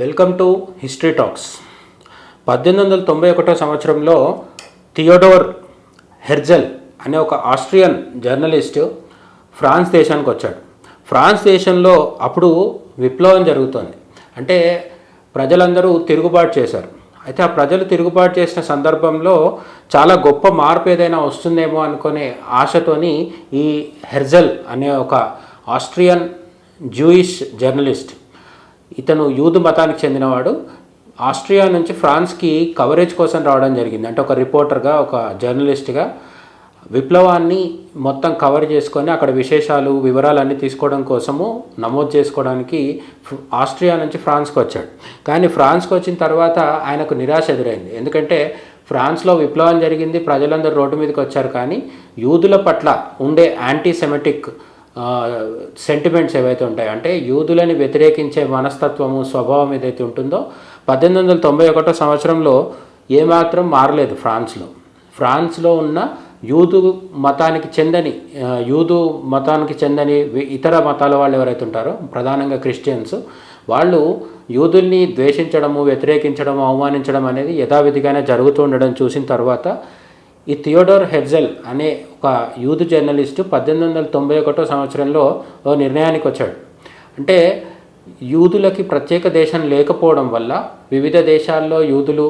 Welcome to history talks. పద్దెనిమిది వందల తొంభై ఒకటో సంవత్సరంలో థియోడోర్ హెర్జల్ అనే ఒక ఆస్ట్రియన్ జర్నలిస్ట్ ఫ్రాన్స్ దేశానికి వచ్చాడు. ఫ్రాన్స్ దేశంలో అప్పుడు విప్లవం జరుగుతోంది. అంటే ప్రజలందరూ తిరుగుబాటు చేశారు. అయితే ఆ ప్రజలు తిరుగుబాటు చేసిన సందర్భంలో చాలా గొప్ప మార్పు ఏదైనా వస్తుందేమో అనుకునే ఆశతోని ఈ హెర్జల్ అనే ఒక ఆస్ట్రియన్ జూయిష్ జర్నలిస్ట్ ఇతను యూదు మతానికి చెందినవాడు. ఆస్ట్రియా నుంచి ఫ్రాన్స్కి కవరేజ్ కోసం రావడం జరిగింది. అంటే ఒక రిపోర్టర్గా ఒక జర్నలిస్ట్గా విప్లవాన్ని మొత్తం కవర్ చేసుకొని అక్కడ విశేషాలు వివరాలన్నీ తీసుకోవడం కోసము నమోదు చేసుకోవడానికి ఆస్ట్రియా నుంచి ఫ్రాన్స్కి వచ్చాడు. కానీ ఫ్రాన్స్కి వచ్చిన తర్వాత ఆయనకు నిరాశ ఎదురైంది. ఎందుకంటే ఫ్రాన్స్లో విప్లవం జరిగింది ప్రజలందరూ రోడ్డు మీదకి వచ్చారు. కానీ యూదుల పట్ల ఉండే యాంటీ సెమెటిక్ సెంటిమెంట్స్ ఏవైతే ఉంటాయో అంటే యూదులని వ్యతిరేకించే మనస్తత్వము స్వభావం ఏదైతే ఉంటుందో పద్దెనిమిది వందల తొంభై ఒకటో సంవత్సరంలో ఏమాత్రం మారలేదు ఫ్రాన్స్లో. ఫ్రాన్స్లో ఉన్న యూదు మతానికి చెందని యూదు మతానికి చెందని ఇతర మతాల వాళ్ళు ఎవరైతే ఉంటారో ప్రధానంగా క్రిస్టియన్స్ వాళ్ళు యూదుల్ని ద్వేషించడము వ్యతిరేకించడము అవమానించడం అనేది యథావిధిగానే జరుగుతూ ఉండడం చూసిన తర్వాత ఈ థియోడోర్ హెర్జల్ అనే ఒక యూత్ జర్నలిస్టు పద్దెనిమిది వందల తొంభై ఒకటో సంవత్సరంలో ఓ నిర్ణయానికి వచ్చాడు. అంటే యూదులకి ప్రత్యేక దేశం లేకపోవడం వల్ల వివిధ దేశాల్లో యూదులు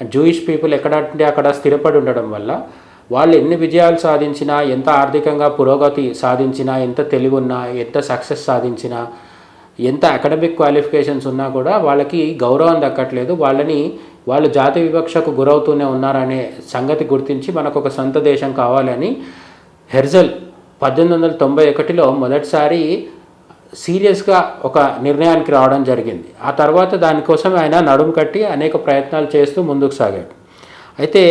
జూయిష్ పీపుల్ ఎక్కడంటే అక్కడ స్థిరపడి ఉండడం వల్ల వాళ్ళు ఎన్ని విజయాలు సాధించినా ఎంత ఆర్థికంగా పురోగతి సాధించినా ఎంత తెలివి ఉన్నా ఎంత సక్సెస్ సాధించినా ఎంత అకాడమిక్ క్వాలిఫికేషన్స్ ఉన్నా కూడా వాళ్ళకి గౌరవం దక్కట్లేదు. వాళ్ళని వాళ్ళు జాతి వివక్షకు గురవుతూనే ఉన్నారనే సంగతి గుర్తించి మనకు ఒక సొంత దేశం కావాలని హెర్జల్ పద్దెనిమిది వందల తొంభై ఒకటిలో మొదటిసారి సీరియస్గా ఒక నిర్ణయానికి రావడం జరిగింది. ఆ తర్వాత దానికోసం ఆయన నడుము కట్టి అనేక ప్రయత్నాలు చేస్తూ ముందుకు సాగాడు. అయితే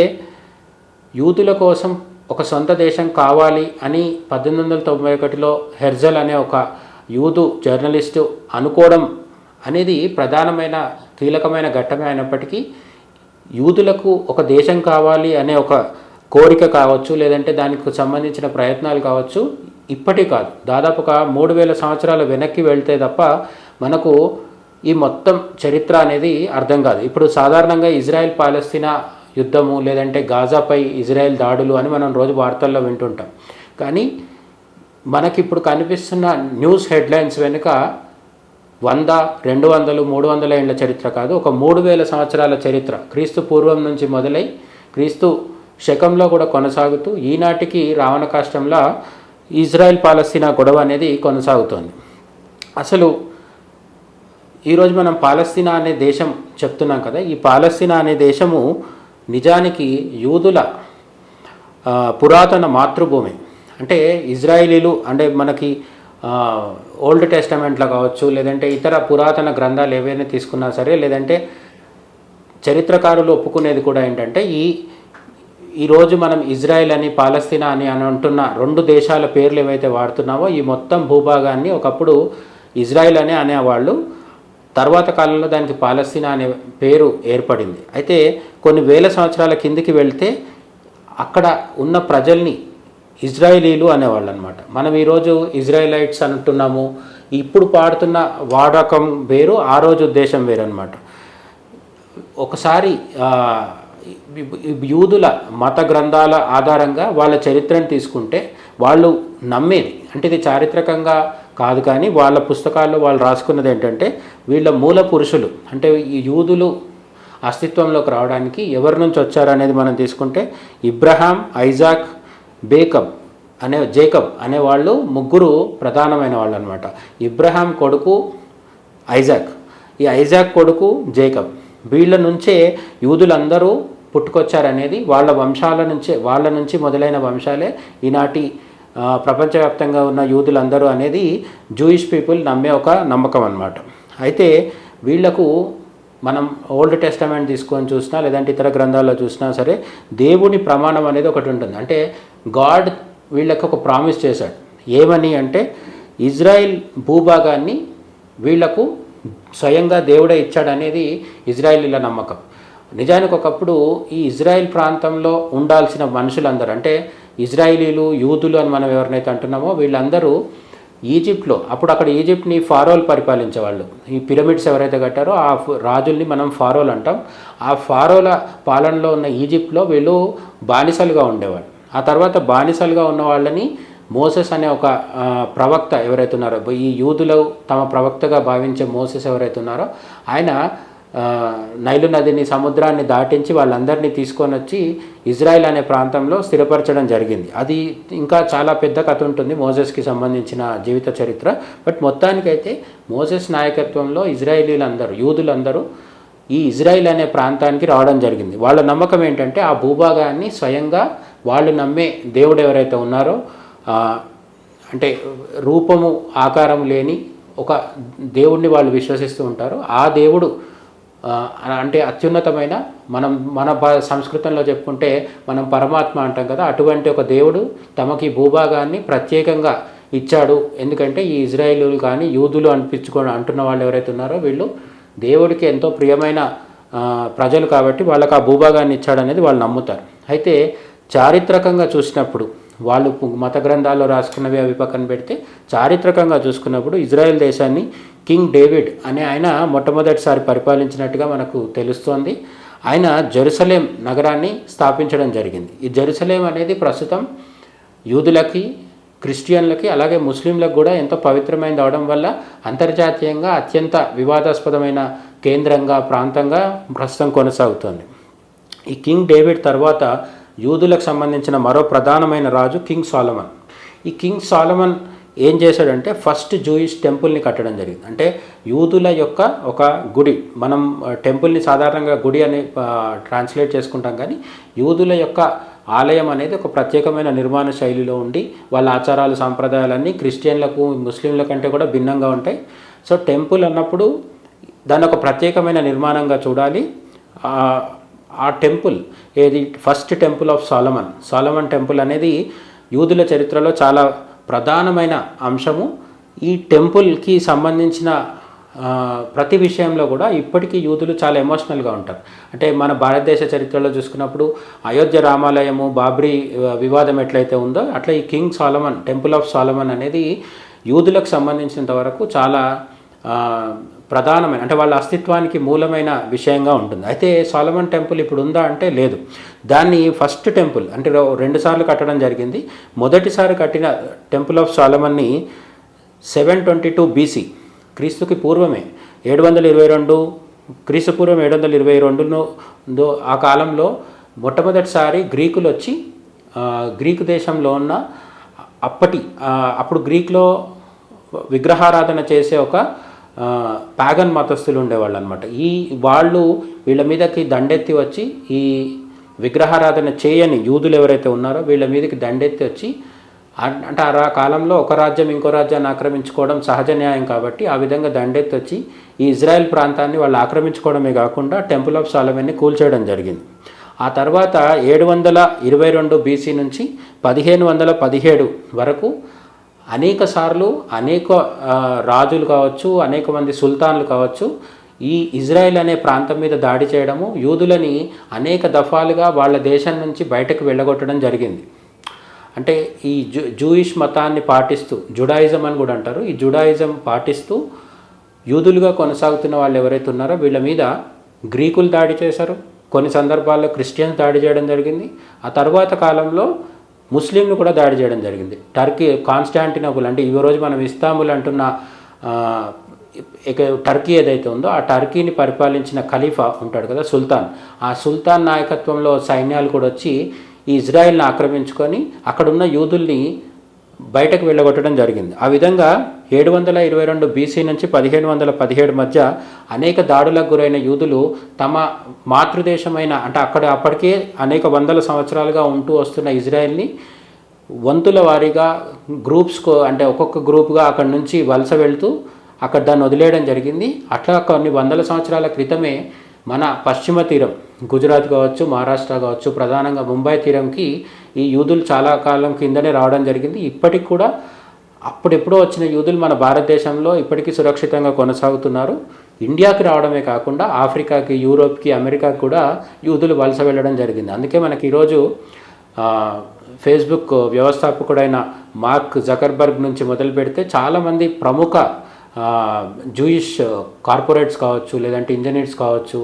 యూతుల కోసం ఒక సొంత దేశం కావాలి అని పద్దెనిమిది వందల తొంభై ఒకటిలో హెర్జల్ అనే ఒక యూదు జర్నలిస్టు అనుకోవడం అనేది ప్రధానమైన కీలకమైన ఘట్టమే అయినప్పటికీ యూదులకు ఒక దేశం కావాలి అనే ఒక కోరిక కావచ్చు లేదంటే దానికి సంబంధించిన ప్రయత్నాలు కావచ్చు ఇప్పటి కాదు. దాదాపుగా మూడు వేల సంవత్సరాలు వెనక్కి వెళ్తే తప్ప మనకు ఈ మొత్తం చరిత్ర అనేది అర్థం కాదు. ఇప్పుడు సాధారణంగా ఇజ్రాయెల్ పాలస్తీనా యుద్ధము లేదంటే గాజాపై ఇజ్రాయెల్ దాడులు అని మనం రోజు వార్తల్లో వింటుంటాం. కానీ మనకిప్పుడు కనిపిస్తున్న న్యూస్ హెడ్లైన్స్ వెనుక వంద రెండు వందలు మూడు వందల ఏళ్ళ చరిత్ర కాదు ఒక మూడు వేల సంవత్సరాల చరిత్ర. క్రీస్తు పూర్వం నుంచి మొదలై క్రీస్తు శకంలో కూడా కొనసాగుతూ ఈనాటికి రావణ కాష్టంలో ఇజ్రాయెల్ పాలస్తీనా గొడవ అనేది కొనసాగుతోంది. అసలు ఈరోజు మనం పాలస్తీనా అనే దేశం చెప్తున్నాం కదా ఈ పాలస్తీనా అనే దేశము నిజానికి యూదుల పురాతన మాతృభూమి. అంటే ఇజ్రాయిలీలు అంటే మనకి ఓల్డ్ టెస్టమెంట్లో కావచ్చు లేదంటే ఇతర పురాతన గ్రంథాలు ఏవైనా తీసుకున్నా సరే లేదంటే చరిత్రకారులు ఒప్పుకునేది కూడా ఏంటంటే ఈ ఈరోజు మనం ఇజ్రాయెల్ అని పాలస్తీనా అని అని అంటున్న రెండు దేశాల పేర్లు ఏవైతే వాడుతున్నామో ఈ మొత్తం భూభాగాన్ని ఒకప్పుడు ఇజ్రాయెల్ అనే అనేవాళ్ళు తర్వాత కాలంలో దానికి పాలస్తీనా అనే పేరు ఏర్పడింది. అయితే కొన్ని వేల సంవత్సరాల కిందికి వెళ్తే అక్కడ ఉన్న ప్రజల్ని ఇజ్రాయిలీలు అనేవాళ్ళు అనమాట మనం ఈరోజు ఇజ్రాయిలైట్స్ అంటున్నాము. ఇప్పుడు పాడుతున్న వాడకం వేరు ఆ రోజు ఉద్దేశం వేరు అనమాట ఒకసారి యూదుల మత గ్రంథాల ఆధారంగా వాళ్ళ చరిత్రను తీసుకుంటే వాళ్ళు నమ్మేది. అంటే ఇది చారిత్రకంగా కాదు కానీ వాళ్ళ పుస్తకాల్లో వాళ్ళు రాసుకున్నది ఏంటంటే వీళ్ళ మూల పురుషులు అంటే ఈ యూదులు అస్తిత్వంలోకి రావడానికి ఎవరి నుంచి వచ్చారనేది మనం తీసుకుంటే ఇబ్రహాం ఐజాక్ బేకబ్ అనే జేకబ్ అనే వాళ్ళు ముగ్గురు ప్రధానమైన వాళ్ళు అనమాట ఇబ్రహాం కొడుకు ఐజాక్. ఈ ఐజాక్ కొడుకు జేకబ్. వీళ్ళ నుంచే యూదులందరూ పుట్టుకొచ్చారనేది వాళ్ళ వంశాల నుంచే వాళ్ళ నుంచి మొదలైన వంశాలే ఈనాటి ప్రపంచవ్యాప్తంగా ఉన్న యూదులందరూ అనేది జూయిష్ పీపుల్ నమ్మే ఒక నమ్మకం అనమాట అయితే వీళ్ళకు మనం ఓల్డ్ టెస్టమెంట్ తీసుకొని చూసినా లేదంటే ఇతర గ్రంథాల్లో చూసినా సరే దేవుని ప్రమాణం అనేది ఒకటి ఉంటుంది. అంటే గాడ్ వీళ్ళకి ఒక ప్రామిస్ చేశాడు. ఏమని అంటే ఇజ్రాయిల్ భూభాగాన్ని వీళ్ళకు స్వయంగా దేవుడే ఇచ్చాడనేది ఇజ్రాయిలీల నమ్మకం. నిజానికి ఒకప్పుడు ఈ ఇజ్రాయిల్ ప్రాంతంలో ఉండాల్సిన మనుషులందరూ అంటే ఇజ్రాయిలీలు యూదులు అని మనం ఎవరినైతే అంటున్నామో వీళ్ళందరూ ఈజిప్ట్లో అప్పుడు అక్కడ ఈజిప్ట్ని ఫారోలు పరిపాలించేవాళ్ళు. ఈ పిరమిడ్స్ ఎవరైతే కట్టారో ఆ ఫ- రాజుల్ని మనం ఫారోలు అంటాం. ఆ ఫారోల పాలనలో ఉన్న ఈజిప్ట్లో వీళ్ళు బానిసలుగా ఉండేవాళ్ళు. ఆ తర్వాత బానిసలుగా ఉన్న వాళ్ళని మోసెస్ అనే ఒక ప్రవక్త ఎవరైతే ఉన్నారో ఈ యూదులు తమ ప్రవక్తగా భావించే మోసెస్ ఎవరైతే ఉన్నారో ఆయన నైలు నదిని సముద్రాన్ని దాటించి వాళ్ళందరినీ తీసుకొని వచ్చి ఇజ్రాయెల్ అనే ప్రాంతంలో స్థిరపరచడం జరిగింది. అది ఇంకా చాలా పెద్ద కథ ఉంటుంది మోసెస్కి సంబంధించిన జీవిత చరిత్ర. బట్ మొత్తానికైతే మోసెస్ నాయకత్వంలో ఇజ్రాయేలీలందరూ యూదులందరూ ఈ ఇజ్రాయిల్ అనే ప్రాంతానికి రావడం జరిగింది. వాళ్ళ నమ్మకం ఏంటంటే ఆ భూభాగాన్ని స్వయంగా వాళ్ళు నమ్మే దేవుడు ఎవరైతే ఉన్నారో అంటే రూపము ఆకారం లేని ఒక దేవుణ్ణి వాళ్ళు విశ్వసిస్తూ ఉంటారు. ఆ దేవుడు అంటే అత్యున్నతమైన మనం మన సంస్కృతంలో చెప్పుకుంటే మనం పరమాత్మ అంటాం కదా అటువంటి ఒక దేవుడు తమకి ఈ భూభాగాన్ని ప్రత్యేకంగా ఇచ్చాడు. ఎందుకంటే ఈ ఇజ్రాయిలు కానీ యూదులు అనిపించుకొని అంటున్న వాళ్ళు ఎవరైతే ఉన్నారో వీళ్ళు దేవుడికి ఎంతో ప్రియమైన ప్రజలు కాబట్టి వాళ్ళకి ఆ భూభాగాన్ని ఇచ్చాడనేది వాళ్ళు నమ్ముతారు. అయితే చారిత్రకంగా చూసినప్పుడు వాళ్ళు మత గ్రంథాల్లో రాసుకున్నవి అవి పక్కన పెడితే చారిత్రకంగా చూసుకున్నప్పుడు ఇజ్రాయెల్ దేశాన్ని కింగ్ డేవిడ్ అనే ఆయన మొట్టమొదటిసారి పరిపాలించినట్టుగా మనకు తెలుస్తోంది. ఆయన జెరూసలేం నగరాన్ని స్థాపించడం జరిగింది. ఈ జెరూసలేం అనేది ప్రస్తుతం యూదులకి క్రిస్టియన్లకి అలాగే ముస్లింలకు కూడా ఎంతో పవిత్రమైనది అవడం వల్ల అంతర్జాతీయంగా అత్యంత వివాదాస్పదమైన కేంద్రంగా ప్రాంతంగా ప్రస్తుతం కొనసాగుతోంది. ఈ కింగ్ డేవిడ్ తర్వాత యూదులకు సంబంధించిన మరో ప్రధానమైన రాజు కింగ్ సాలమన్. ఈ కింగ్ సాలమన్ ఏం చేశాడంటే ఫస్ట్ జూయిష్ టెంపుల్ని కట్టడం జరిగింది. అంటే యూదుల యొక్క ఒక గుడి మనం టెంపుల్ని సాధారణంగా గుడి అని ట్రాన్స్లేట్ చేసుకుంటాం కానీ యూదుల యొక్క ఆలయం అనేది ఒక ప్రత్యేకమైన నిర్మాణ శైలిలో ఉండి వాళ్ళ ఆచారాలు సాంప్రదాయాలన్నీ క్రిస్టియన్లకు ముస్లింల కంటే కూడా భిన్నంగా ఉంటాయి. సో టెంపుల్ అన్నప్పుడు దాన్ని ఒక ప్రత్యేకమైన నిర్మాణంగా చూడాలి. ఆ, టెంపుల్ ఏది? First temple of Solomon. Solomon temple అనేది యూదుల చరిత్రలో చాలా ప్రధానమైన అంశము. ఈ టెంపుల్కి సంబంధించిన ప్రతి విషయంలో కూడా ఇప్పటికీ యూదులు చాలా ఎమోషనల్గా ఉంటారు. అంటే మన భారతదేశ చరిత్రలో చూసుకున్నప్పుడు అయోధ్య రామాలయము బాబ్రీ వివాదం ఎట్లయితే ఉందో అట్లా ఈ King Solomon temple of Solomon అనేది యూదులకు సంబంధించినంత వరకు చాలా ప్రధానమైన అంటే వాళ్ళ అస్తిత్వానికి మూలమైన విషయంగా ఉంటుంది. అయితే సాలమన్ టెంపుల్ ఇప్పుడు ఉందా అంటే లేదు. దాన్ని ఫస్ట్ టెంపుల్ అంటే రెండుసార్లు రెండు సార్లు కట్టడం జరిగింది. మొదటిసారి కట్టిన టెంపుల్ ఆఫ్ సాలమన్ని సెవెన్ ట్వంటీ టూ బీసీ క్రీస్తుకి పూర్వమే. ఏడు వందల ఇరవై రెండు క్రీస్తు పూర్వం ఏడు వందల ఇరవై రెండును ఆ కాలంలో మొట్టమొదటిసారి గ్రీకులు వచ్చి గ్రీకు దేశంలో ఉన్న అప్పటి అప్పుడు గ్రీక్లో విగ్రహారాధన చేసే ఒక ప్యాగన్ మతస్థులు ఉండేవాళ్ళు అనమాట ఈ వాళ్ళు వీళ్ళ మీదకి దండెత్తి వచ్చి ఈ విగ్రహారాధన చేయని యూదులు ఎవరైతే ఉన్నారో వీళ్ళ మీదకి దండెత్తి వచ్చి అంటే ఆ కాలంలో ఒక రాజ్యం ఇంకో రాజ్యాన్ని ఆక్రమించుకోవడం సహజ న్యాయం కాబట్టి ఆ విధంగా దండెత్తొచ్చి ఈ ఇజ్రాయెల్ ప్రాంతాన్ని వాళ్ళు ఆక్రమించుకోవడమే కాకుండా టెంపుల్ ఆఫ్ సాలమన్ని కూల్చేయడం జరిగింది. ఆ తర్వాత ఏడు వందల ఇరవై రెండు బీసీ నుంచి పదిహేను వందల పదిహేడు వరకు అనేక సార్లు అనేక రాజులు కావచ్చు అనేక మంది సుల్తాన్లు కావచ్చు ఈ ఇజ్రాయెల్ అనే ప్రాంతం మీద దాడి చేయడము యూదులని అనేక దఫాలుగా వాళ్ళ దేశం నుంచి బయటకు వెళ్ళగొట్టడం జరిగింది. అంటే ఈ జూ జూయిష్ మతాన్ని పాటిస్తూ జుడాయిజం అని కూడా అంటారు. ఈ జుడాయిజం పాటిస్తూ యూదులుగా కొనసాగుతున్న వాళ్ళు ఎవరైతే ఉన్నారో వీళ్ళ మీద గ్రీకులు దాడి చేశారు. కొన్ని సందర్భాల్లో క్రిస్టియన్స్ దాడి చేయడం జరిగింది. ఆ తర్వాత కాలంలో ముస్లింలు కూడా దాడి చేయడం జరిగింది. టర్కీ కాన్స్టాంటినోపుల్ అంటే ఈరోజు మనం ఇస్తాంబుల్ అంటున్న ఇక టర్కీ ఏదైతే ఉందో ఆ టర్కీని పరిపాలించిన ఖలీఫా ఉంటాడు కదా సుల్తాన్. ఆ సుల్తాన్ నాయకత్వంలో సైన్యాలు కూడా వచ్చి ఈ ఇజ్రాయెల్ని ఆక్రమించుకొని అక్కడున్న యూదుల్ని బయటకు వెళ్ళగొట్టడం జరిగింది. ఆ విధంగా ఏడు వందల ఇరవై రెండు బీసీ నుంచి పదిహేను వందల పదిహేడు మధ్య అనేక దాడులకు గురైన యూదులు తమ మాతృదేశమైన అంటే అక్కడ అప్పటికే అనేక వందల సంవత్సరాలుగా ఉంటూ వస్తున్న ఇజ్రాయెల్ని వంతుల వారీగా గ్రూప్స్కు అంటే ఒక్కొక్క గ్రూప్గా అక్కడి నుంచి వలస వెళ్తూ అక్కడ దాన్ని వదిలేయడం జరిగింది. అట్లా కొన్ని వందల సంవత్సరాల క్రితమే మన పశ్చిమ తీరం గుజరాత్ కావచ్చు మహారాష్ట్ర కావచ్చు ప్రధానంగా ముంబై తీరంకి ఈ యూదులు చాలా కాలం కిందనే రావడం జరిగింది. ఇప్పటికి కూడా అప్పుడెప్పుడో వచ్చిన యూదులు మన భారతదేశంలో ఇప్పటికీ సురక్షితంగా కొనసాగుతున్నారు. ఇండియాకి రావడమే కాకుండా ఆఫ్రికాకి యూరోప్కి అమెరికాకి కూడా యూదులు వలస వెళ్ళడం జరిగింది. అందుకే మనకి ఈరోజు ఫేస్బుక్ వ్యవస్థాపకుడైన మార్క్ జకర్బర్గ్ నుంచి మొదలు పెడితే చాలామంది ప్రముఖ జూయిష్ కార్పొరేట్స్ కావచ్చు లేదంటే ఇంజనీర్స్ కావచ్చు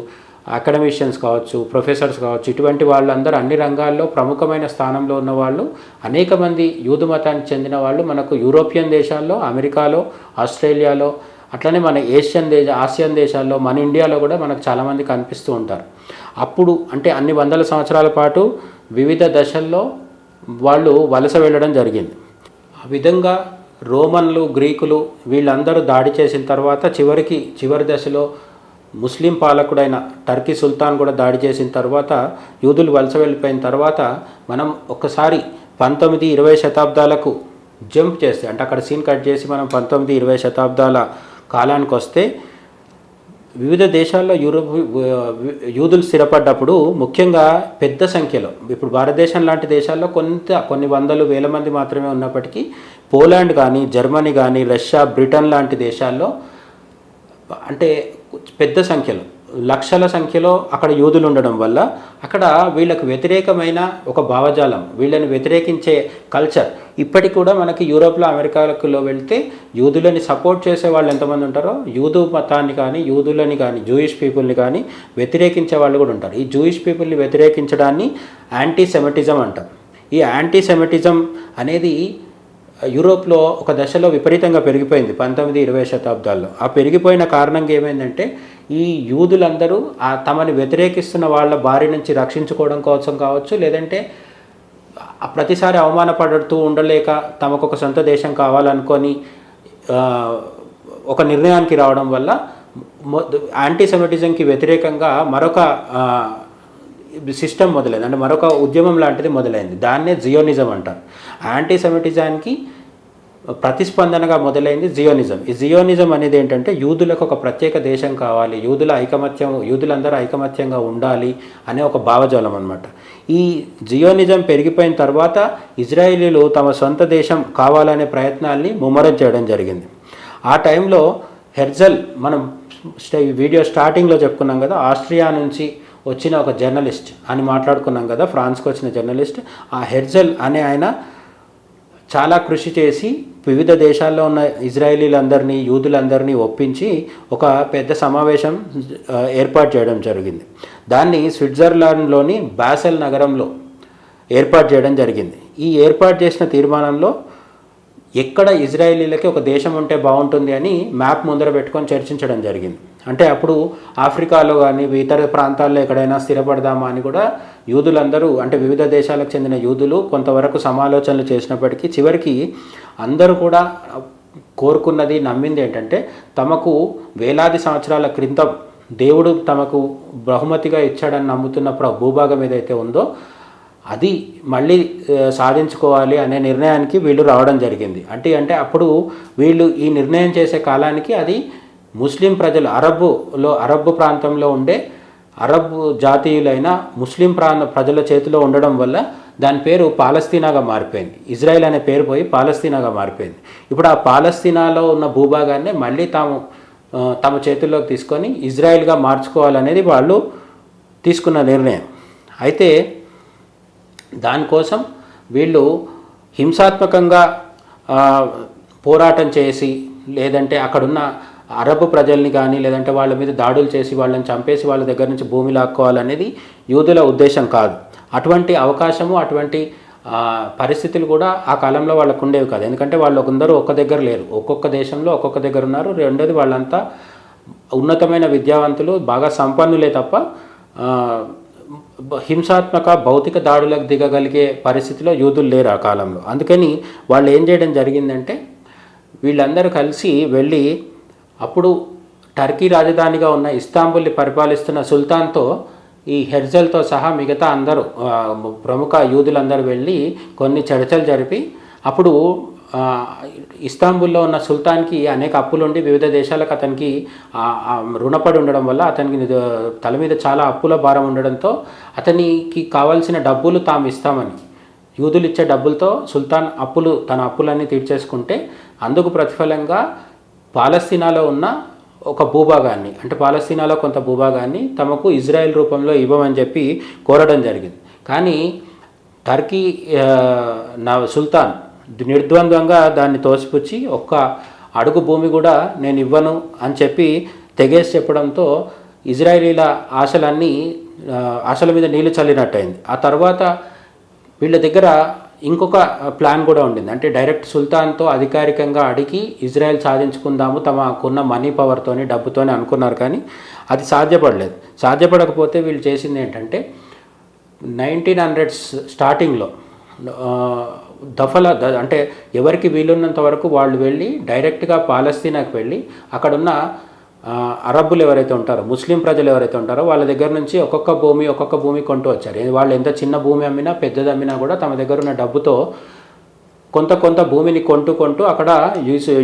అకాడమిషియన్స్ కావచ్చు ప్రొఫెసర్స్ కావచ్చు ఇటువంటి వాళ్ళందరూ అన్ని రంగాల్లో ప్రముఖమైన స్థానంలో ఉన్న వాళ్ళు అనేక మంది యూదు మతానికి చెందిన వాళ్ళు మనకు యూరోపియన్ దేశాల్లో అమెరికాలో ఆస్ట్రేలియాలో అట్లనే మన ఏషియన్ దేశ ఆసియన్ దేశాల్లో మన ఇండియాలో కూడా మనకు చాలామంది కనిపిస్తూ ఉంటారు. అప్పుడు అంటే అన్ని వందల సంవత్సరాల పాటు వివిధ దశల్లో వాళ్ళు వలస వెళ్ళడం జరిగింది. ఆ విధంగా రోమన్లు గ్రీకులు వీళ్ళందరూ దాడి చేసిన తర్వాత చివరికి చివరి దశలో ముస్లిం పాలకుడైన టర్కీ సుల్తాన్ కూడా దాడి చేసిన తర్వాత యూదులు వలస వెళ్ళిపోయిన తర్వాత మనం ఒక్కసారి పంతొమ్మిది ఇరవై శతాబ్దాలకు జంప్ చేస్తే అంటే అక్కడ సీన్ కట్ చేసి మనం పంతొమ్మిది ఇరవై శతాబ్దాల కాలానికి వస్తే వివిధ దేశాల్లో యూరోప్ యూదులు స్థిరపడ్డప్పుడు ముఖ్యంగా పెద్ద సంఖ్యలో ఇప్పుడు భారతదేశం లాంటి దేశాల్లో కొంత కొన్ని వందలు వేల మంది మాత్రమే ఉన్నప్పటికీ పోలాండ్ కానీ జర్మనీ కానీ రష్యా బ్రిటన్ లాంటి దేశాల్లో అంటే పెద్ద సంఖ్యలో లక్షల సంఖ్యలో అక్కడ యూదులు ఉండడం వల్ల అక్కడ వీళ్ళకు వ్యతిరేకమైన ఒక భావజాలం వీళ్ళని వ్యతిరేకించే కల్చర్ ఇప్పటికి కూడా మనకి యూరోప్లో అమెరికాలో వెళ్తే యూదులని సపోర్ట్ చేసే వాళ్ళు ఎంతమంది ఉంటారో యూదు మతాన్ని కానీ యూదులని కానీ జూయిష్ పీపుల్ని కానీ వ్యతిరేకించే వాళ్ళు కూడా ఉంటారు. ఈ జూయిష్ పీపుల్ని వ్యతిరేకించడాన్ని యాంటీ సెమెటిజం అంటారు ఈ యాంటీ సెమెటిజం అనేది యూరోప్లో ఒక దశలో విపరీతంగా పెరిగిపోయింది పంతొమ్మిది ఇరవై శతాబ్దాల్లో. ఆ పెరిగిపోయిన కారణంగా ఏమైందంటే ఈ యూదులందరూ ఆ తమని వ్యతిరేకిస్తున్న వాళ్ళ బారి నుంచి రక్షించుకోవడం కోసం కావచ్చు లేదంటే ప్రతిసారి అవమానపడుతూ ఉండలేక తమకు ఒక సొంత దేశం కావాలనుకొని ఒక నిర్ణయానికి రావడం వల్ల మొ- యాంటీ సెమిటిజంకి వ్యతిరేకంగా మరొక సిస్టమ్ మొదలైంది. అంటే మరొక ఉద్యమం లాంటిది మొదలైంది. దాన్నే జియోనిజం అంటారు. యాంటీ సెమిటిజానికి ప్రతిస్పందనగా మొదలైంది జియోనిజం. ఈ జియోనిజం అనేది ఏంటంటే యూదులకు ఒక ప్రత్యేక దేశం కావాలి యూదుల ఐకమత్యం యూదులందరూ ఐకమత్యంగా ఉండాలి అనే ఒక భావజాలం అనమాట ఈ జియోనిజం పెరిగిపోయిన తర్వాత ఇజ్రాయేలీలు తమ సొంత దేశం కావాలనే ప్రయత్నాల్ని ముమ్మరం చేయడం జరిగింది. ఆ టైంలో హెర్జల్ మనం వీడియో స్టార్టింగ్లో చెప్పుకున్నాం కదా ఆస్ట్రియా నుంచి వచ్చిన ఒక జర్నలిస్ట్ అని మాట్లాడుకున్నాం కదా ఫ్రాన్స్కి వచ్చిన జర్నలిస్ట్ ఆ హెర్జల్ అనే ఆయన చాలా కృషి చేసి వివిధ దేశాల్లో ఉన్న ఇజ్రాయేలీలందరినీ యూదులందరినీ ఒప్పించి ఒక పెద్ద సమావేశం ఏర్పాటు చేయడం జరిగింది. దాన్ని స్విట్జర్లాండ్లోని బాసెల్ నగరంలో ఏర్పాటు చేయడం జరిగింది. ఈ ఏర్పాటు చేసిన తీర్మానంలో ఎక్కడ ఇజ్రాయేలీలకి ఒక దేశం ఉంటే బాగుంటుంది అని మ్యాప్ ముందర పెట్టుకొని చర్చించడం జరిగింది. అంటే అప్పుడు ఆఫ్రికాలో కానీ ఇతర ప్రాంతాల్లో ఎక్కడైనా స్థిరపడదామా అని కూడా యూదులందరూ అంటే వివిధ దేశాలకు చెందిన యూదులు కొంతవరకు సమాలోచనలు చేసినప్పటికీ చివరికి అందరూ కూడా కోరుకున్నది నమ్మింది ఏంటంటే తమకు వేలాది సంవత్సరాల క్రితం దేవుడు తమకు బహుమతిగా ఇచ్చాడని నమ్ముతున్న భూభాగం ఏదైతే ఉందో అది మళ్ళీ సాధించుకోవాలి అనే నిర్ణయానికి వీళ్ళు రావడం జరిగింది. అంటే అంటే అప్పుడు వీళ్ళు ఈ నిర్ణయం చేసే కాలానికి అది ముస్లిం ప్రజలు అరబ్బులో అరబ్బు ప్రాంతంలో ఉండే అరబ్ జాతీయులైన ముస్లిం ప్రాంత ప్రజల చేతిలో ఉండడం వల్ల దాని పేరు పాలస్తీనాగా మారిపోయింది. ఇజ్రాయెల్ అనే పేరు పోయి పాలస్తీనాగా మారిపోయింది. ఇప్పుడు ఆ పాలస్తీనాలో ఉన్న భూభాగాన్ని మళ్ళీ తాము తమ చేతుల్లోకి తీసుకొని ఇజ్రాయెల్గా మార్చుకోవాలనేది వాళ్ళు తీసుకున్న నిర్ణయం. అయితే దానికోసం వీళ్ళు హింసాత్మకంగా పోరాటం చేసి లేదంటే అక్కడున్న అరబ్ ప్రజల్ని కానీ లేదంటే వాళ్ళ మీద దాడులు చేసి వాళ్ళని చంపేసి వాళ్ళ దగ్గర నుంచి భూమి లాక్కోవాలనేది యూదుల ఉద్దేశం కాదు. అటువంటి అవకాశము అటువంటి పరిస్థితులు కూడా ఆ కాలంలో వాళ్ళకు ఉండేవి కాదు. ఎందుకంటే వాళ్ళు కొందరు ఒక్క దగ్గర లేరు. ఒక్కొక్క దేశంలో ఒక్కొక్క దగ్గర ఉన్నారు. రెండోది వాళ్ళంతా ఉన్నతమైన విద్యావంతులు బాగా సంపన్నులే తప్ప హింసాత్మక భౌతిక దాడులకు దిగగలిగే పరిస్థితిలో యూదులు లేరు ఆ కాలంలో. అందుకని వాళ్ళు ఏం చేయడం జరిగిందంటే వీళ్ళందరూ కలిసి వెళ్ళి అప్పుడు టర్కీ రాజధానిగా ఉన్న ఇస్తాంబుల్ని పరిపాలిస్తున్న సుల్తాన్తో ఈ హెర్జల్తో సహా మిగతా అందరూ ప్రముఖ యూదులందరూ వెళ్ళి కొన్ని చర్చలు జరిపి అప్పుడు ఇస్తాంబుల్లో ఉన్న సుల్తాన్కి అనేక అప్పులుండి వివిధ దేశాలకు అతనికి రుణపడి ఉండడం వల్ల అతనికి తల మీద చాలా అప్పుల భారం ఉండడంతో అతనికి కావాల్సిన డబ్బులు తాము ఇస్తామని యూదులు ఇచ్చే డబ్బులతో సుల్తాన్ అప్పులు తన అప్పులన్నీ తీర్చేసుకుంటే అందుకు ప్రతిఫలంగా పాలస్తీనాలో ఉన్న ఒక భూభాగాన్ని అంటే పాలస్తీనాలో కొంత భూభాగాన్ని తమకు ఇజ్రాయెల్ రూపంలో ఇవ్వమని చెప్పి కోరడం జరిగింది. కానీ టర్కీ నా సుల్తాన్ నిర్ద్వంద్వంగా దాన్ని తోసిపుచ్చి ఒక్క అడుగు భూమి కూడా నేను ఇవ్వను అని చెప్పి తెగేసి చెప్పడంతో ఇజ్రాయేలీల ఆశలన్నీ ఆశల మీద నీళ్ళు చల్లినట్టయింది. ఆ తర్వాత వీళ్ళ దగ్గర ఇంకొక ప్లాన్ కూడా ఉండింది. అంటే డైరెక్ట్ సుల్తాన్తో అధికారికంగా అడిగి ఇజ్రాయెల్ సాధించుకుందాము తమకున్న మనీ పవర్తోని డబ్బుతోని అనుకున్నారు కానీ అది సాధ్యపడలేదు. సాధ్యపడకపోతే వీళ్ళు చేసింది ఏంటంటే నైన్టీన్ హండ్రెడ్స్ స్టార్టింగ్లో దఫల అంటే ఎవరికి వీలున్నంత వరకు వాళ్ళు వెళ్ళి డైరెక్ట్గా పాలస్తీనాకి వెళ్ళి అక్కడున్న అరబ్బులు ఎవరైతే ఉంటారో ముస్లిం ప్రజలు ఎవరైతే ఉంటారో వాళ్ళ దగ్గర నుంచి ఒక్కొక్క భూమి ఒక్కొక్క భూమి కొంటూ వచ్చారు. వాళ్ళు ఎంత చిన్న భూమి అమ్మినా పెద్దది అమ్మినా కూడా తమ దగ్గర ఉన్న డబ్బుతో కొంత కొంత భూమిని కొంటూ కొంటూ అక్కడ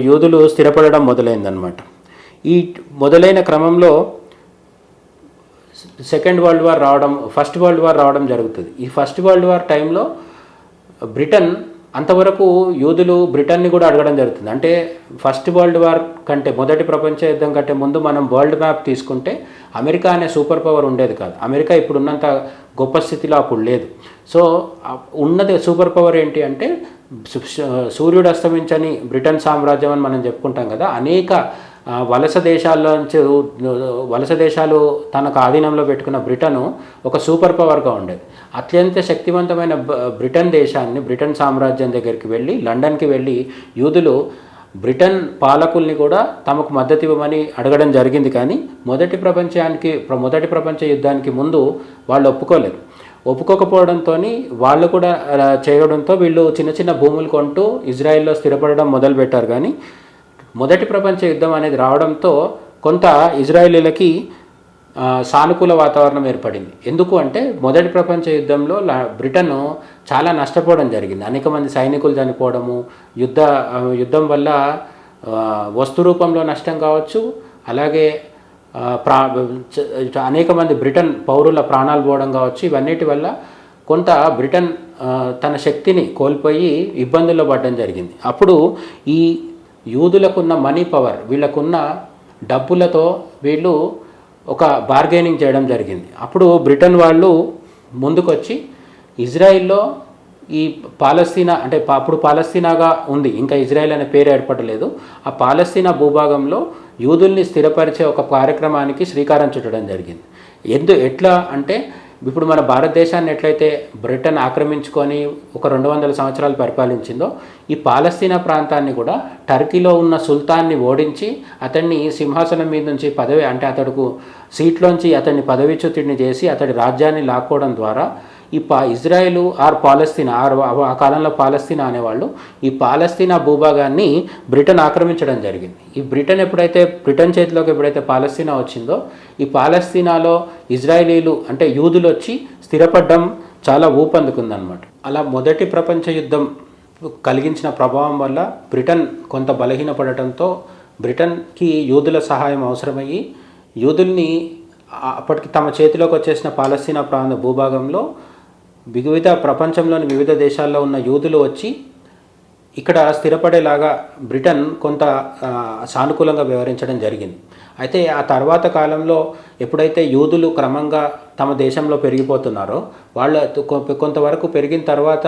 యూదులు స్థిరపడడం మొదలైందనమాట ఈ మొదలైన క్రమంలో సెకండ్ వరల్డ్ వార్ రావడం ఫస్ట్ వరల్డ్ వార్ రావడం జరుగుతుంది. ఈ ఫస్ట్ వరల్డ్ వార్ టైంలో బ్రిటన్ అంతవరకు యూదులు బ్రిటన్ని కూడా అడగడం జరుగుతుంది. అంటే ఫస్ట్ వరల్డ్ వార్ కంటే మొదటి ప్రపంచ యుద్ధం కంటే ముందు మనం వరల్డ్ మ్యాప్ తీసుకుంటే అమెరికా అనే సూపర్ పవర్ ఉండేది కాదు. అమెరికా ఇప్పుడు ఉన్నంత గొప్ప స్థితిలో అప్పుడు లేదు. సో ఉన్నది సూపర్ పవర్ ఏంటి అంటే సూర్యుడు అస్తమించని బ్రిటన్ సామ్రాజ్యం అని మనం చెప్పుకుంటాం కదా అనేక వలస దేశాల్లో నుంచి వలస దేశాలు తనకు ఆధీనంలో పెట్టుకున్న బ్రిటను ఒక సూపర్ పవర్గా ఉండేది అత్యంత శక్తివంతమైన బ- బ్రిటన్ దేశాన్ని బ్రిటన్ సామ్రాజ్యం దగ్గరికి వెళ్ళి లండన్కి వెళ్ళి యూదులు బ్రిటన్ పాలకుల్ని కూడా తమకు మద్దతు ఇవ్వమని అడగడం జరిగింది కానీ మొదటి ప్రపంచానికి మొదటి ప్రపంచ యుద్ధానికి ముందు వాళ్ళు ఒప్పుకోలేదు. ఒప్పుకోకపోవడంతో వాళ్ళు కూడా చేయడంతో వీళ్ళు చిన్న చిన్న భూములు కొంటూ ఇజ్రాయెల్లో స్థిరపడడం మొదలుపెట్టారు కానీ మొదటి ప్రపంచ యుద్ధం అనేది రావడంతో కొంత ఇజ్రాయేలీలకి సానుకూల వాతావరణం ఏర్పడింది. ఎందుకు అంటే మొదటి ప్రపంచ యుద్ధంలో బ్రిటన్ చాలా నష్టపోవడం జరిగింది. అనేక మంది సైనికులు చనిపోవడము యుద్ధ యుద్ధం వల్ల వస్తు రూపంలో నష్టం కావచ్చు. అలాగే ప్రా అనేక మంది బ్రిటన్ పౌరుల ప్రాణాలు పోవడం కావచ్చు. ఇవన్నిటి వల్ల కొంత బ్రిటన్ తన శక్తిని కోల్పోయి ఇబ్బందుల్లో పడడం జరిగింది. అప్పుడు ఈ యూదులకున్న మనీ పవర్ వీళ్ళకున్న డబ్బులతో వీళ్ళు ఒక బార్గెనింగ్ చేయడం జరిగింది. అప్పుడు బ్రిటన్ వాళ్ళు ముందుకొచ్చి ఇజ్రాయిల్లో ఈ పాలస్తీనా అంటే అప్పుడు పాలస్తీనాగా ఉంది ఇంకా ఇజ్రాయెల్ అనే పేరు ఏర్పడలేదు. ఆ పాలస్తీనా భూభాగంలో యూదుల్ని స్థిరపరిచే ఒక కార్యక్రమానికి శ్రీకారం చుట్టడం జరిగింది. ఎందు ఎట్లా అంటే ఇప్పుడు మన భారతదేశాన్ని ఎట్లయితే బ్రిటన్ ఆక్రమించుకొని ఒక రెండు వందల సంవత్సరాలు పరిపాలించిందో ఈ పాలస్తీనా ప్రాంతాన్ని కూడా టర్కీలో ఉన్న సుల్తాన్ని ఓడించి అతన్ని సింహాసనం మీద నుంచి పదవి అంటే అతడుకు సీట్లోంచి అతన్ని పదవిచ్యుతిని చేసి అతడి రాజ్యాన్ని లాక్కోవడం ద్వారా ఈ పా ఇజ్రాయెల్ ఆర్ పాలస్తీనా ఆర్ ఆ కాలంలో పాలస్తీనా అనేవాళ్ళు ఈ పాలస్తీనా భూభాగాన్ని బ్రిటన్ ఆక్రమించడం జరిగింది. ఈ బ్రిటన్ ఎప్పుడైతే బ్రిటన్ చేతిలోకి ఎప్పుడైతే పాలస్తీనా వచ్చిందో ఈ పాలస్తీనాలో ఇజ్రాయేలీలు అంటే యూదులు వచ్చి స్థిరపడడం చాలా ఊపందుకుందనమాట అలా మొదటి ప్రపంచ యుద్ధం కలిగించిన ప్రభావం వల్ల బ్రిటన్ కొంత బలహీనపడటంతో బ్రిటన్కి యూదుల సహాయం అవసరమయ్యి యూదుల్ని అప్పటికి తమ చేతిలోకి వచ్చేసిన పాలస్తీనా ప్రాంత భూభాగంలో వివిధ ప్రపంచంలోని వివిధ దేశాల్లో ఉన్న యూదులు వచ్చి ఇక్కడ స్థిరపడేలాగా బ్రిటన్ కొంత సానుకూలంగా వ్యవహరించడం జరిగింది. అయితే ఆ తర్వాత కాలంలో ఎప్పుడైతే యూదులు క్రమంగా తమ దేశంలో పెరిగిపోతున్నారో వాళ్ళ కొంతవరకు పెరిగిన తర్వాత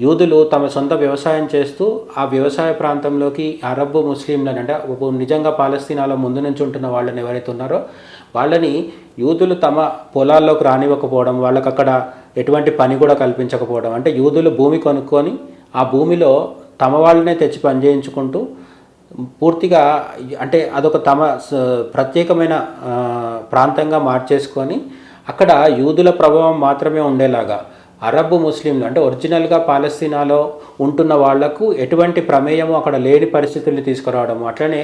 యూదులు తమ సొంత వ్యవసాయం చేస్తూ ఆ వ్యవసాయ ప్రాంతంలోకి అరబ్బు ముస్లింలను అంటే నిజంగా పాలస్తీనాలో ముందు నుంచి ఉంటున్న వాళ్ళని ఎవరైతే ఉన్నారో వాళ్ళని యూదులు తమ పొలాల్లోకి రానివ్వకపోవడం వాళ్ళకి అక్కడ ఎటువంటి పని కూడా కల్పించకపోవడం. అంటే యూదులు భూమి కొనుక్కొని ఆ భూమిలో తమ వాళ్ళనే తెచ్చి పని చేయించుకుంటూ పూర్తిగా అంటే అదొక తమ ప్రత్యేకమైన ప్రాంతంగా మార్చేసుకొని అక్కడ యూదుల ప్రభావం మాత్రమే ఉండేలాగా అరబ్ ముస్లింలు అంటే ఒరిజినల్గా పాలస్తీనాలో ఉంటున్న వాళ్ళకు ఎటువంటి ప్రమేయము అక్కడ లేని పరిస్థితుల్ని తీసుకురావడం అట్లనే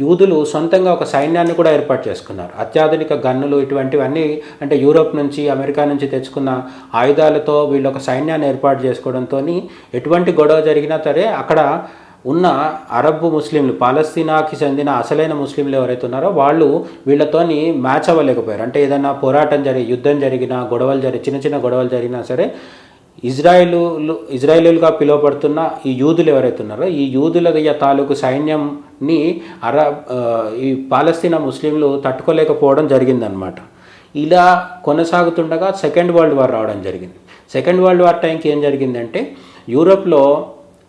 యూదులు సొంతంగా ఒక సైన్యాన్ని కూడా ఏర్పాటు చేసుకున్నారు. అత్యాధునిక గన్నులు ఇటువంటివన్నీ అంటే యూరోప్ నుంచి అమెరికా నుంచి తెచ్చుకున్న ఆయుధాలతో వీళ్ళు ఒక సైన్యాన్ని ఏర్పాటు చేసుకోవడంతో ఎటువంటి గొడవ జరిగినా సరే అక్కడ ఉన్న అరబ్ ముస్లింలు పాలస్తీనాకి చెందిన అసలైన ముస్లింలు ఎవరైతే ఉన్నారో వాళ్ళు వీళ్ళతోని మ్యాచ్ అవ్వలేకపోయారు. అంటే ఏదైనా పోరాటం జరిగి యుద్ధం జరిగినా గొడవలు జరిగి చిన్న చిన్న గొడవలు జరిగినా సరే ఇజ్రాయిలు ఇజ్రాయేలుగా పిలువబడుతున్న ఈ యూదులు ఎవరైతే ఉన్నారో ఈ యూదుల తాలూకు సైన్యంని అరబ్ ఈ పాలస్తీనా ముస్లింలు తట్టుకోలేకపోవడం జరిగిందనమాట ఇలా కొనసాగుతుండగా సెకండ్ వరల్డ్ వార్ రావడం జరిగింది. సెకండ్ వరల్డ్ వార్ టైంకి ఏం జరిగిందంటే యూరోప్లో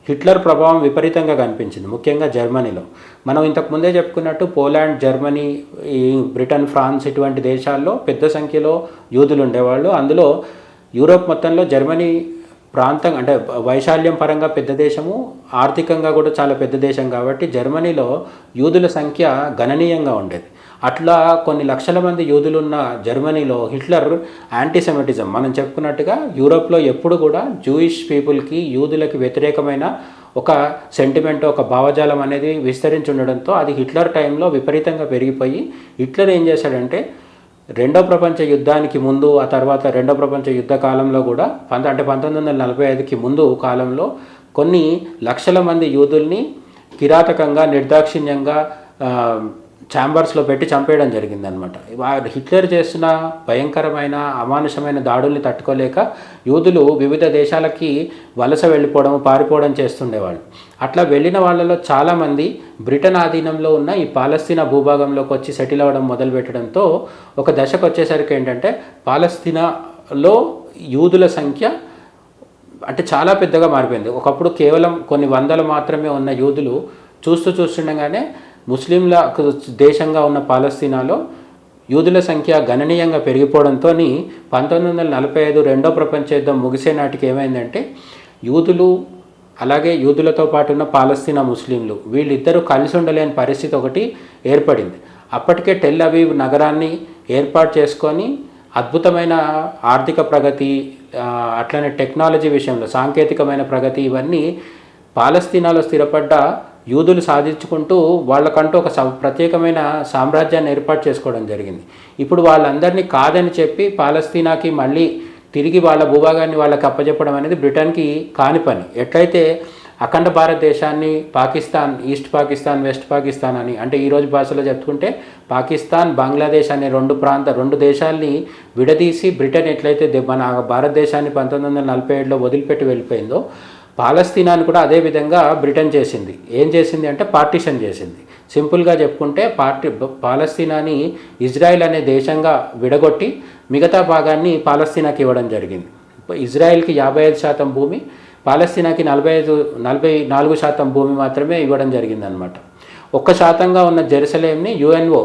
హిట్లర్ ప్రభావం విపరీతంగా కనిపించింది ముఖ్యంగా జర్మనీలో. మనం ఇంతకు ముందే చెప్పుకున్నట్టు పోలాండ్ జర్మనీ ఈ బ్రిటన్ ఫ్రాన్స్ ఇటువంటి దేశాల్లో పెద్ద సంఖ్యలో యూదులు ఉండేవాళ్ళు. అందులో యూరోప్ మొత్తంలో జర్మనీ ప్రాంతం అంటే వైశాల్యం పరంగా పెద్ద దేశము ఆర్థికంగా కూడా చాలా పెద్ద దేశం కాబట్టి జర్మనీలో యూదుల సంఖ్య గణనీయంగా ఉండేది. అట్లా కొన్ని లక్షల మంది యూదులున్న జర్మనీలో హిట్లర్ యాంటీసెమెటిజం మనం చెప్పుకున్నట్టుగా యూరోప్లో ఎప్పుడు కూడా జూయిష్ పీపుల్కి యూదులకి వ్యతిరేకమైన ఒక సెంటిమెంట్ ఒక భావజాలం అనేది విస్తరించి ఉండడంతో అది హిట్లర్ టైంలో విపరీతంగా పెరిగిపోయి హిట్లర్ ఏం చేశాడంటే రెండో ప్రపంచ యుద్ధానికి ముందు ఆ తర్వాత రెండో ప్రపంచ యుద్ధ కాలంలో కూడా పంత అంటే పంతొమ్మిది వందల నలభై ఐదుకి ముందు కాలంలో కొన్ని లక్షల మంది యూదుల్ని కిరాతకంగా నిర్దాక్షిణ్యంగా ఛాంబర్స్లో పెట్టి చంపేయడం జరిగిందనమాట హిట్లర్ చేస్తున్న భయంకరమైన అమానుషమైన దాడుల్ని తట్టుకోలేక యూదులు వివిధ దేశాలకి వలస వెళ్ళిపోవడం పారిపోవడం చేస్తుండేవాళ్ళు. అట్లా వెళ్ళిన వాళ్ళలో చాలామంది బ్రిటన్ ఆధీనంలో ఉన్న ఈ పాలస్తీనా భూభాగంలోకి వచ్చి సెటిల్ అవ్వడం మొదలుపెట్టడంతో ఒక దశకు వచ్చేసరికి ఏంటంటే పాలస్తీనాలో యూదుల సంఖ్య అంటే చాలా పెద్దగా మారిపోయింది. ఒకప్పుడు కేవలం కొన్ని వందలు మాత్రమే ఉన్న యూదులు చూస్తూ చూస్తుండగానే ముస్లింల దేశంగా ఉన్న పాలస్తీనాలో యూదుల సంఖ్య గణనీయంగా పెరిగిపోవడంతో పంతొమ్మిది వందల నలభై ఐదు రెండో ప్రపంచ యుద్ధం ముగిసే నాటికి ఏమైందంటే యూదులు అలాగే యూదులతో పాటు ఉన్న పాలస్తీనా ముస్లింలు వీళ్ళిద్దరూ కలిసి ఉండలేని పరిస్థితి ఒకటి ఏర్పడింది. అప్పటికే టెల్ అవీవ్ నగరాన్ని ఏర్పాటు చేసుకొని అద్భుతమైన ఆర్థిక ప్రగతి అట్లనే టెక్నాలజీ విషయంలో సాంకేతికమైన ప్రగతి ఇవన్నీ పాలస్తీనాలో స్థిరపడ్డ యూదులు సాధించుకుంటూ వాళ్ళకంటూ ఒక ప్రత్యేకమైన సామ్రాజ్యాన్ని ఏర్పాటు చేసుకోవడం జరిగింది. ఇప్పుడు వాళ్ళందరినీ కాదని చెప్పి పాలస్తీనాకి మళ్ళీ తిరిగి వాళ్ళ భూభాగాన్ని వాళ్ళకి అప్పచెప్పడం అనేది బ్రిటన్కి కాని పని. ఎట్లయితే అఖండ భారతదేశాన్ని పాకిస్తాన్ ఈస్ట్ పాకిస్తాన్ వెస్ట్ పాకిస్తాన్ అని అంటే ఈరోజు భాషలో చెప్పుకుంటే పాకిస్తాన్ బంగ్లాదేశ్ అనే రెండు ప్రాంత రెండు దేశాల్ని విడదీసి బ్రిటన్ ఎట్లయితే మన భారతదేశాన్ని పంతొమ్మిది వందల నలభై ఏడులో వదిలిపెట్టి వెళ్ళిపోయిందో పాలస్తీనాని కూడా అదే విధంగా బ్రిటన్ చేసింది. ఏం చేసింది అంటే పార్టిషన్ చేసింది. సింపుల్గా చెప్పుకుంటే పార్టీ పాలస్తీనాని ఇజ్రాయెల్ అనే దేశంగా విడగొట్టి మిగతా భాగాన్ని పాలస్తీనాకి ఇవ్వడం జరిగింది. ఇజ్రాయెల్కి యాభై ఐదు శాతం భూమి పాలస్తీనాకి నలభై ఐదు నలభై నాలుగు శాతం భూమి మాత్రమే ఇవ్వడం జరిగిందనమాట ఒక్క శాతంగా ఉన్న జెరూసలేంని యుఎన్ఓ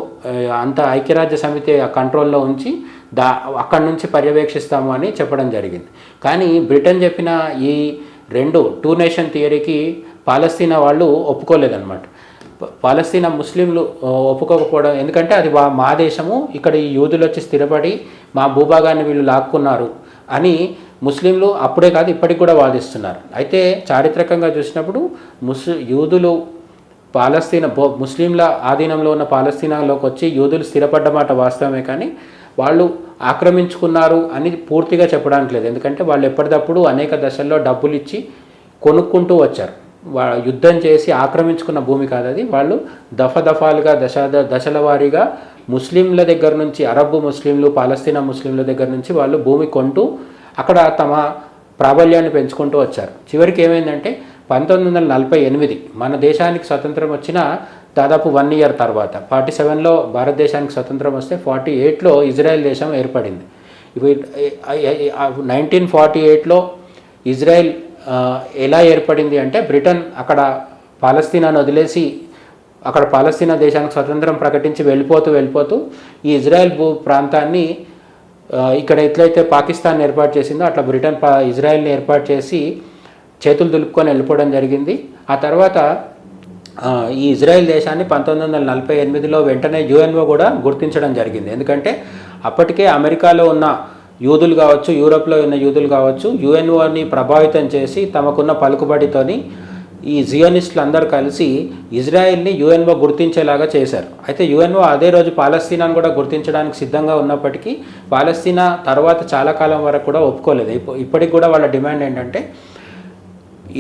అంత ఐక్యరాజ్య సమితి ఆ కంట్రోల్లో ఉంచి దా అక్కడి నుంచి పర్యవేక్షిస్తాము అని చెప్పడం జరిగింది. కానీ బ్రిటన్ చెప్పిన ఈ రెండు టూ నేషన్ థియరీకి పాలస్తీనా వాళ్ళు ఒప్పుకోలేదన్నమాట. పాలస్తీనా ముస్లింలు ఒప్పుకోకపోవడం ఎందుకంటే అది మా దేశము ఇక్కడ ఈ యూదులు వచ్చి స్థిరపడి మా భూభాగాన్ని వీళ్ళు లాక్కున్నారు అని ముస్లింలు అప్పుడే కాదు ఇప్పటికి కూడా వాదిస్తున్నారు. అయితే చారిత్రకంగా చూసినప్పుడు ముస్ యూదులు పాలస్తీనా బో ముస్లింల ఆధీనంలో ఉన్న పాలస్తీనాలోకి వచ్చి యూదులు స్థిరపడ్డ మాట వాస్తవమే కానీ వాళ్ళు ఆక్రమించుకున్నారు అని పూర్తిగా చెప్పడానికి లేదు. ఎందుకంటే వాళ్ళు ఎప్పటికప్పుడు అనేక దశల్లో డబ్బులు ఇచ్చి కొనుక్కుంటూ వచ్చారు. వా యుద్ధం చేసి ఆక్రమించుకున్న భూమి కాదు అది. వాళ్ళు దఫ దఫాలుగా దశ దశల వారీగా ముస్లింల దగ్గర నుంచి అరబ్ ముస్లింలు పాలస్తీనా ముస్లింల దగ్గర నుంచి వాళ్ళు భూమి కొంటూ అక్కడ తమ ప్రాబల్యాన్ని పెంచుకుంటూ వచ్చారు. చివరికి ఏమైందంటే పంతొమ్మిది వందల నలభై ఎనిమిది మన దేశానికి స్వతంత్రం వచ్చిన దాదాపు వన్ ఇయర్ తర్వాత ఫార్టీ సెవెన్లో భారతదేశానికి స్వతంత్రం వస్తే ఫార్టీ ఎయిట్లో ఇజ్రాయెల్ దేశం ఏర్పడింది. నైన్టీన్ ఫార్టీ ఎయిట్లో ఇజ్రాయెల్ ఎలా ఏర్పడింది అంటే బ్రిటన్ అక్కడ పాలస్తీనాను వదిలేసి అక్కడ పాలస్తీనా దేశానికి స్వతంత్రం ప్రకటించి వెళ్ళిపోతూ వెళ్ళిపోతూ ఈ ఇజ్రాయెల్ భూ ప్రాంతాన్ని ఇక్కడ ఎట్లయితే పాకిస్తాన్ ఏర్పాటు చేసిందో అట్లా బ్రిటన్ పా ఇజ్రాయెల్ని ఏర్పాటు చేసి చేతులు దులుపుకొని వెళ్ళిపోవడం జరిగింది. ఆ తర్వాత ఈ ఇజ్రాయెల్ దేశాన్ని పంతొమ్మిది వందల నలభై ఎనిమిదిలో వెంటనే యుఎన్ఓ కూడా గుర్తించడం జరిగింది. ఎందుకంటే అప్పటికే అమెరికాలో ఉన్న యూదులు కావచ్చు యూరోప్లో ఉన్న యూదులు కావచ్చు యుఎన్ఓని ప్రభావితం చేసి తమకున్న పలుకుబడితోని ఈ జియోనిస్టులు అందరూ కలిసి ఇజ్రాయెల్ని యుఎన్ఓ గుర్తించేలాగా చేశారు. అయితే యుఎన్ఓ అదే రోజు పాలస్తీనాను కూడా గుర్తించడానికి సిద్ధంగా ఉన్నప్పటికీ పాలస్తీనా తర్వాత చాలా కాలం వరకు కూడా ఒప్పుకోలేదు. ఇప్పటికి కూడా వాళ్ళ డిమాండ్ ఏంటంటే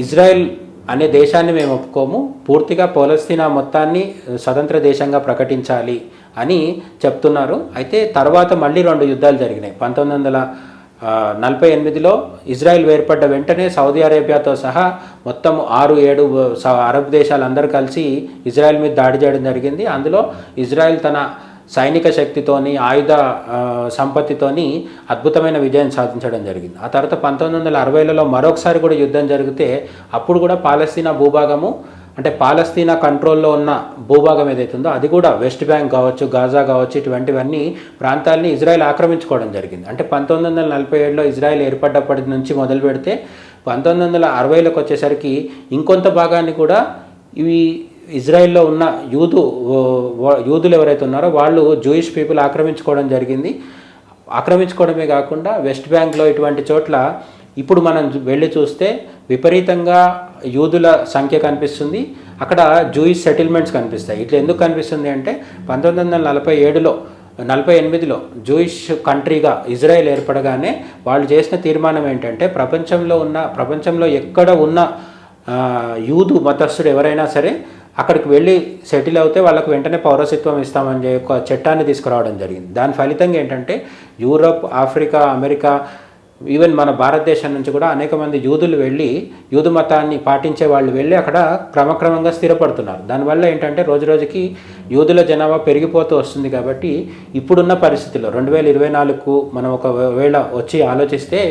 ఇజ్రాయెల్ అనే దేశాన్ని మేము ఒప్పుకోము. పూర్తిగా పోలస్తీనా మొత్తాన్ని స్వతంత్ర దేశంగా ప్రకటించాలి అని చెప్తున్నారు. అయితే తర్వాత మళ్ళీ రెండు యుద్ధాలు జరిగినాయి. పంతొమ్మిది వందల నలభై ఎనిమిదిలో ఇజ్రాయెల్ వేర్పడ్డ వెంటనే సౌదీ అరేబియాతో సహా మొత్తం ఆరు ఏడు స- అరబ్ దేశాలందరూ కలిసి ఇజ్రాయెల్ మీద దాడి చేయడం జరిగింది. అందులో ఇజ్రాయెల్ తన సైనిక శక్తితోని ఆయుధ సంపత్తితోని అద్భుతమైన విజయం సాధించడం జరిగింది. ఆ తర్వాత పంతొమ్మిది వందల అరవైలలో మరొకసారి కూడా యుద్ధం జరిగితే అప్పుడు కూడా పాలస్తీనా భూభాగము అంటే పాలస్తీనా కంట్రోల్లో ఉన్న భూభాగం ఏదైతే ఉందో అది కూడా వెస్ట్ బ్యాంక్ కావచ్చు గాజా కావచ్చు ఇటువంటివన్నీ ప్రాంతాలని ఇజ్రాయెల్ ఆక్రమించుకోవడం జరిగింది. అంటే పంతొమ్మిది వందల నలభై ఏడులో ఇజ్రాయెల్ ఏర్పడ్డప్పటి నుంచి మొదలు పెడితే పంతొమ్మిది వందల అరవైలోకి వచ్చేసరికి ఇంకొంత భాగాన్ని కూడా ఇవి ఇజ్రాయెల్లో ఉన్న యూదు యూదులు ఎవరైతే ఉన్నారో వాళ్ళు జూయిష్ పీపుల్ ఆక్రమించుకోవడం జరిగింది. ఆక్రమించుకోవడమే కాకుండా వెస్ట్ బ్యాంక్లో ఇటువంటి చోట్ల ఇప్పుడు మనం వెళ్ళి చూస్తే విపరీతంగా యూదుల సంఖ్య కనిపిస్తుంది. అక్కడ జూయిష్ సెటిల్మెంట్స్ కనిపిస్తాయి. ఇట్లా ఎందుకు కనిపిస్తుంది అంటే పంతొమ్మిది వందల నలభై ఏడులో నలభై ఎనిమిదిలో జూయిష్ కంట్రీగా ఇజ్రాయెల్ ఏర్పడగానే వాళ్ళు చేసిన తీర్మానం ఏంటంటే ప్రపంచంలో ఉన్న ప్రపంచంలో ఎక్కడ ఉన్న యూదు మతస్థుడు ఎవరైనా సరే అక్కడికి వెళ్ళి సెటిల్ అవుతే వాళ్ళకు వెంటనే పౌరసత్వం ఇస్తామని చెప్పి ఒక చట్టాన్ని తీసుకురావడం జరిగింది. దాని ఫలితంగా ఏంటంటే యూరప్ ఆఫ్రికా అమెరికా ఈవెన్ మన భారతదేశం నుంచి కూడా అనేక మంది యూదులు వెళ్ళి యూదు మతాన్ని పాటించే వాళ్ళు వెళ్ళి అక్కడ క్రమక్రమంగా స్థిరపడుతున్నారు. దానివల్ల ఏంటంటే రోజు రోజుకి యూదుల జనాభా పెరిగిపోతూ వస్తుంది కాబట్టి ఇప్పుడున్న పరిస్థితుల్లో రెండు వేల ఇరవై నాలుగుకు మనం ఒకవేళ వచ్చి ఆలోచిస్తే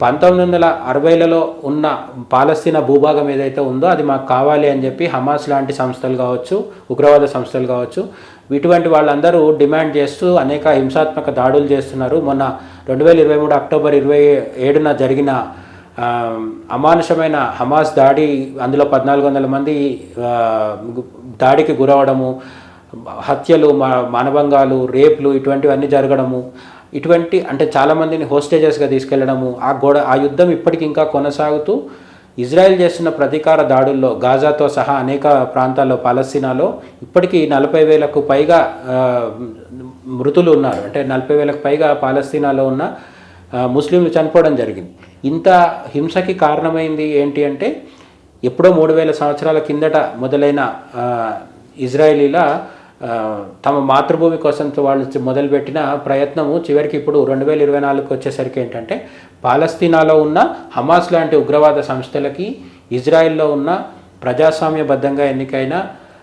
పంతొమ్మిది వందల అరవైలలో ఉన్న పాలస్తీనా భూభాగం ఏదైతే ఉందో అది మాకు కావాలి అని చెప్పి హమాస్ లాంటి సంస్థలు కావచ్చు ఉగ్రవాద సంస్థలు కావచ్చు ఇటువంటి వాళ్ళందరూ డిమాండ్ చేస్తూ అనేక హింసాత్మక దాడులు చేస్తున్నారు. మొన్న రెండు వేల ఇరవై మూడు అక్టోబర్ ఇరవై ఏడున జరిగిన అమానుషమైన హమాస్ దాడి అందులో పద్నాలుగు వందల మంది దాడికి గురవడము హత్యలు మా- మానభంగాలు రేపులు ఇటువంటివన్నీ జరగడము ఇటువంటి అంటే చాలామందిని హోస్టేజెస్గా తీసుకెళ్ళడము ఆ గోడ ఆ యుద్ధం ఇప్పటికి ఇంకా కొనసాగుతూ ఇజ్రాయెల్ చేస్తున్న ప్రతీకార దాడుల్లో గాజాతో సహా అనేక ప్రాంతాల్లో పాలస్తీనాలో ఇప్పటికీ నలభై వేలకు పైగా మృతులు ఉన్నారు. అంటే నలభై వేలకు పైగా పాలస్తీనాలో ఉన్న ముస్లింలు చనిపోవడం జరిగింది. ఇంత హింసకి కారణమైంది ఏంటి అంటే ఎప్పుడో మూడు వేల సంవత్సరాల కిందట మొదలైన ఆ, ఇజ్రాయేలీల తమ మాతృభూమి కోసం వాళ్ళు మొదలుపెట్టిన ప్రయత్నము చివరికి ఇప్పుడు రెండు వేల ఇరవై నాలుగుకి వచ్చేసరికి ఏంటంటే పాలస్తీనాలో ఉన్న హమాస్ లాంటి ఉగ్రవాద సంస్థలకి ఇజ్రాయెల్లో ఉన్న ప్రజాస్వామ్యబద్ధంగా ఎన్నికైన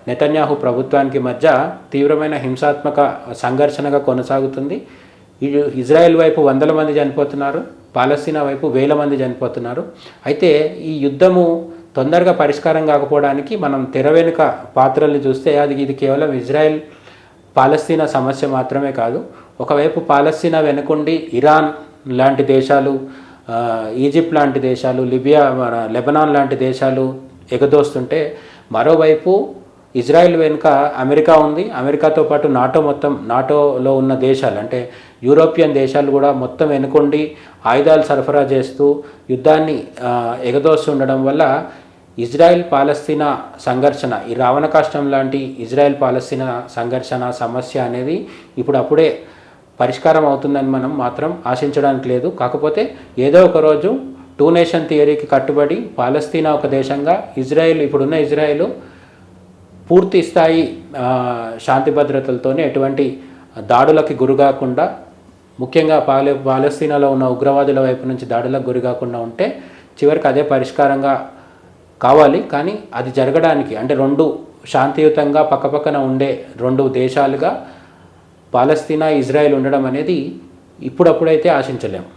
నెతన్యాహు ప్రభుత్వానికి మధ్య తీవ్రమైన హింసాత్మక సంఘర్షణగా కొనసాగుతుంది. ఇజ్రాయెల్ వైపు వందల మంది చనిపోతున్నారు పాలస్తీనా వైపు వేల మంది చనిపోతున్నారు. అయితే ఈ యుద్ధము తొందరగా పరిష్కారం కాకపోవడానికి మనం తెర వెనుక పాత్రల్ని చూస్తే అది ఇది కేవలం ఇజ్రాయెల్ పాలస్తీనా సమస్య మాత్రమే కాదు. ఒకవైపు పాలస్తీనా వెనుకుండి ఇరాన్ లాంటి దేశాలు ఈజిప్ట్ లాంటి దేశాలు లిబియా లెబనాన్ లాంటి దేశాలు ఎగదోస్తుంటే మరోవైపు ఇజ్రాయెల్ వెనుక అమెరికా ఉంది. అమెరికాతో పాటు నాటో మొత్తం నాటోలో ఉన్న దేశాలు అంటే యూరోపియన్ దేశాలు కూడా మొత్తం వెనుకొండి ఆయుధాలు సరఫరా చేస్తూ యుద్ధాన్ని ఆ, ఎగదోస్తుండడం వల్ల ఇజ్రాయెల్ పాలస్తీనా సంఘర్షణ ఈ రావణ కాష్టం లాంటి ఇజ్రాయెల్ పాలస్తీనా సంఘర్షణ సమస్య అనేది ఇప్పుడు అప్పుడే పరిష్కారం అవుతుందని మనం మాత్రం ఆశించడానికి లేదు. కాకపోతే ఏదో ఒక రోజు టూ నేషన్ థియరీకి కట్టుబడి పాలస్తీనా ఒక దేశంగా ఇజ్రాయెల్ ఇప్పుడున్న ఇజ్రాయెల్ పూర్తి స్థాయి శాంతి భద్రతలతోనే ఎటువంటి దాడులకి గురికాకుండా ముఖ్యంగా పాల పాలస్తీనాలో ఉన్న ఉగ్రవాదుల వైపు నుంచి దాడులకు గురికాకుండా ఉంటే చివరికి అదే పరిష్కారంగా కావాలి. కానీ అది జరగడానికి అంటే రెండు శాంతియుతంగా పక్కపక్కన ఉండే రెండు దేశాలుగా పాలస్తీనా ఇజ్రాయెల్ ఉండడం అనేది ఇప్పుడప్పుడైతే ఆశించలేము